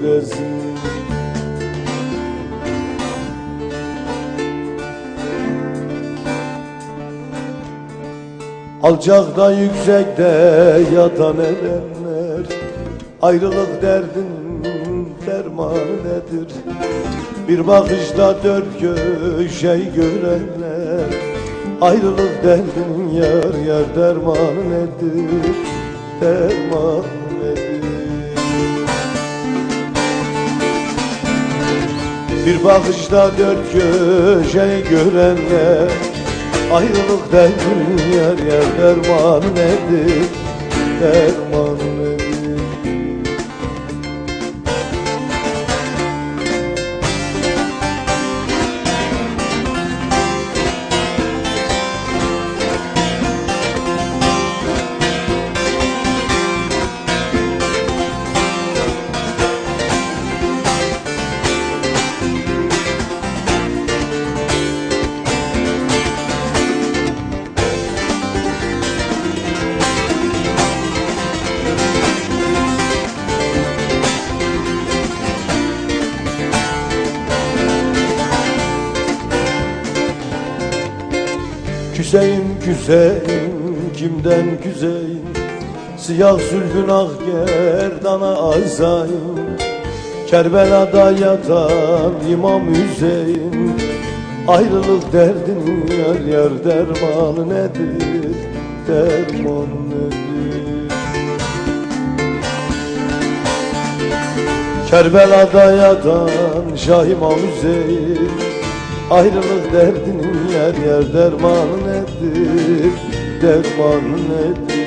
gölgesi Alçakta yüksekte yatan edenler Ayrılık derdin dermanı nedir? Bir bakışta dört köşeyi görenler Ayrılık derdin yar yar dermanı nedir? Dermanı bakışta dört köşeyi görenler Ayrılık derdin yar yar dermanı nedir? Dermanı Küseyim küseyim kimden küseyim Siyah zülfün ah gerdana azayım. Kerbela'da yatan İmam Hüseyin. Ayrılık derdin yar yar dermanı nedir? Derman nedir? Kerbela'da yatan Şah İmam Hüseyin Ayrılık derdinin yer yer dermanı nedir Dermanı nedir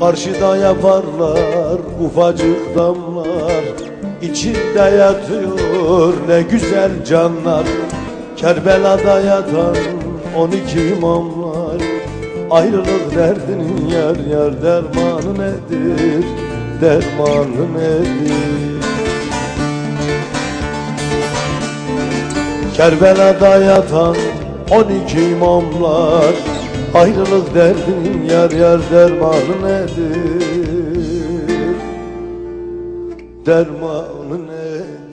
Karşıda yaparlar ufacık damlar İçinde yatıyor ne güzel canlar. Kerbela'da yatan on iki imamlar Ayrılık derdinin yar yar dermanı nedir Dermanı nedir? Kerbela'da yatan on iki imamlar Ayrılık derdinin yar yar dermanı nedir? Dermanı nedir?